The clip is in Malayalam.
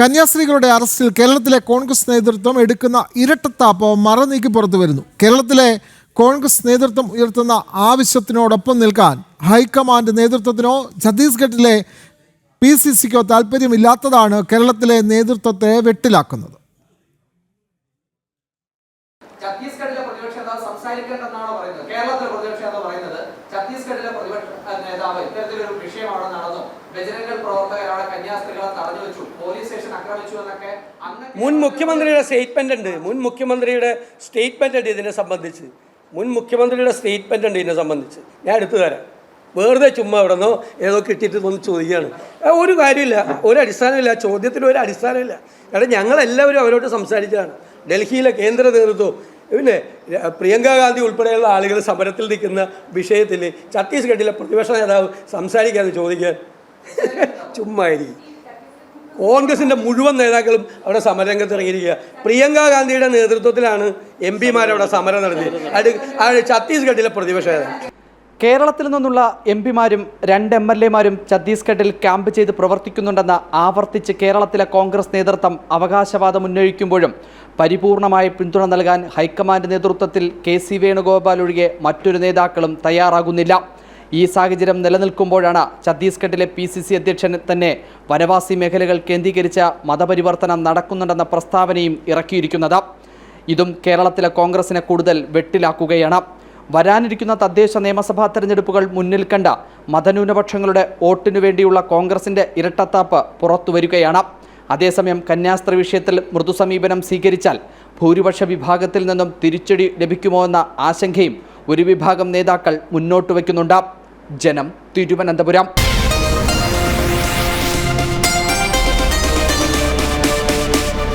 കന്യാസ്ത്രീകളുടെ അറസ്റ്റിൽ കേരളത്തിലെ കോൺഗ്രസ് നേതൃത്വം എടുക്കുന്ന ഇരട്ടത്താപ്പ് മറനീക്കി പുറത്തു വരുന്നു. കേരളത്തിലെ കോൺഗ്രസ് നേതൃത്വം ഉയർത്തുന്ന ആവശ്യത്തിനോടൊപ്പം നിൽക്കാൻ ഹൈക്കമാൻഡ് നേതൃത്വത്തിനോ ഛത്തീസ്ഗഡിലെ പി സി സിക്കോ താല്പര്യമില്ലാത്തതാണ് കേരളത്തിലെ നേതൃത്വത്തെ വെട്ടിലാക്കുന്നത്. ഛത്തീസ്ഗഡിലെ പ്രതിപക്ഷ നേതാവ് കേരളത്തിലെ ഛത്തീസ്ഗഡിലെ പ്രതിപക്ഷ നേതാവ് ഇത്തരത്തിലൊരു വിഷയം അവിടെ നടന്നു അവിടെ വെച്ചു. പോലീസ് സ്റ്റേഷൻ മുൻ മുഖ്യമന്ത്രിയുടെ സ്റ്റേറ്റ്മെന്റ് ഉണ്ട്. മുൻ മുഖ്യമന്ത്രിയുടെ സ്റ്റേറ്റ്മെന്റ് ഉണ്ട് ഇതിനെ സംബന്ധിച്ച്. മുൻ മുഖ്യമന്ത്രിയുടെ സ്റ്റേറ്റ്മെന്റ് ഉണ്ട് ഇതിനെ സംബന്ധിച്ച്. ഞാൻ എടുത്തു തരാം. വെറുതെ ചുമ്മാ ഇവിടെ നിന്നോ ഏതോ കിട്ടിയിട്ട് വന്ന് ചോദിക്കുകയാണ്. ഒരു കാര്യമില്ല. ഒരു അടിസ്ഥാനമില്ല. ചോദ്യത്തിന് ഒരു അടിസ്ഥാനമില്ല. കാരണം ഞങ്ങളെല്ലാവരും അവരോട് സംസാരിച്ചതാണ്. ഡൽഹിയിലെ കേന്ദ്ര നേതൃത്വം പിന്നെ പ്രിയങ്ക ഗാന്ധി ഉൾപ്പെടെയുള്ള ആളുകൾ സമരത്തിൽ നിൽക്കുന്ന വിഷയത്തിൽ ഛത്തീസ്ഗഡിലെ പ്രതിപക്ഷ നേതാവ് സംസാരിക്കാതെ ചോദിക്കാൻ ചുമ്മായിരിക്കും. കോൺഗ്രസിന്റെ മുഴുവൻ നേതാക്കളും അവിടെ സമരരംഗത്ത് ഇറങ്ങിയിരിക്കുക. പ്രിയങ്ക ഗാന്ധിയുടെ നേതൃത്വത്തിലാണ് എം പിമാരവിടെ സമരം നടത്തിയത് ഛത്തീസ്ഗഡിലെ പ്രതിപക്ഷ കേരളത്തിൽ നിന്നുള്ള എം പിമാരും രണ്ട് എം എൽ എമാരും ഛത്തീസ്ഗഡിൽ ക്യാമ്പ് ചെയ്ത് പ്രവർത്തിക്കുന്നുണ്ടെന്ന് ആവർത്തിച്ച് കേരളത്തിലെ കോൺഗ്രസ് നേതൃത്വം അവകാശവാദം ഉന്നയിക്കുമ്പോഴും പരിപൂർണമായ പിന്തുണ നൽകാൻ ഹൈക്കമാൻഡ് നേതൃത്വത്തിൽ കെ സി വേണുഗോപാൽ ഒഴികെ മറ്റൊരു നേതാക്കളും തയ്യാറാകുന്നില്ല. ഈ സാഹചര്യം നിലനിൽക്കുമ്പോഴാണ് ഛത്തീസ്ഗഡിലെ പി സി സി അധ്യക്ഷൻ തന്നെ വനവാസി മേഖലകൾ കേന്ദ്രീകരിച്ച മതപരിവർത്തനം നടക്കുന്നുണ്ടെന്ന പ്രസ്താവനയും ഇറക്കിയിരിക്കുന്നത്. ഇതും കേരളത്തിലെ കോൺഗ്രസിനെ കൂടുതൽ വെട്ടിലാക്കുകയാണ്. വരാനിരിക്കുന്ന തദ്ദേശ നിയമസഭാ തെരഞ്ഞെടുപ്പുകൾ മുന്നിൽ കണ്ട മതന്യൂനപക്ഷങ്ങളുടെ വോട്ടിനു വേണ്ടിയുള്ള കോൺഗ്രസിന്റെ ഇരട്ടത്താപ്പ് പുറത്തുവരികയാണ് അതേസമയം കന്യാസ്ത്രീ വിഷയത്തിൽ മൃദുസമീപനം സ്വീകരിച്ചാൽ ഭൂരിപക്ഷ വിഭാഗത്തിൽ നിന്നും തിരിച്ചടി ലഭിക്കുമോ എന്ന ആശങ്കയും ഒരു വിഭാഗം നേതാക്കൾ മുന്നോട്ട് വയ്ക്കുന്നുണ്ട്. ജനം തിരുവനന്തപുരം.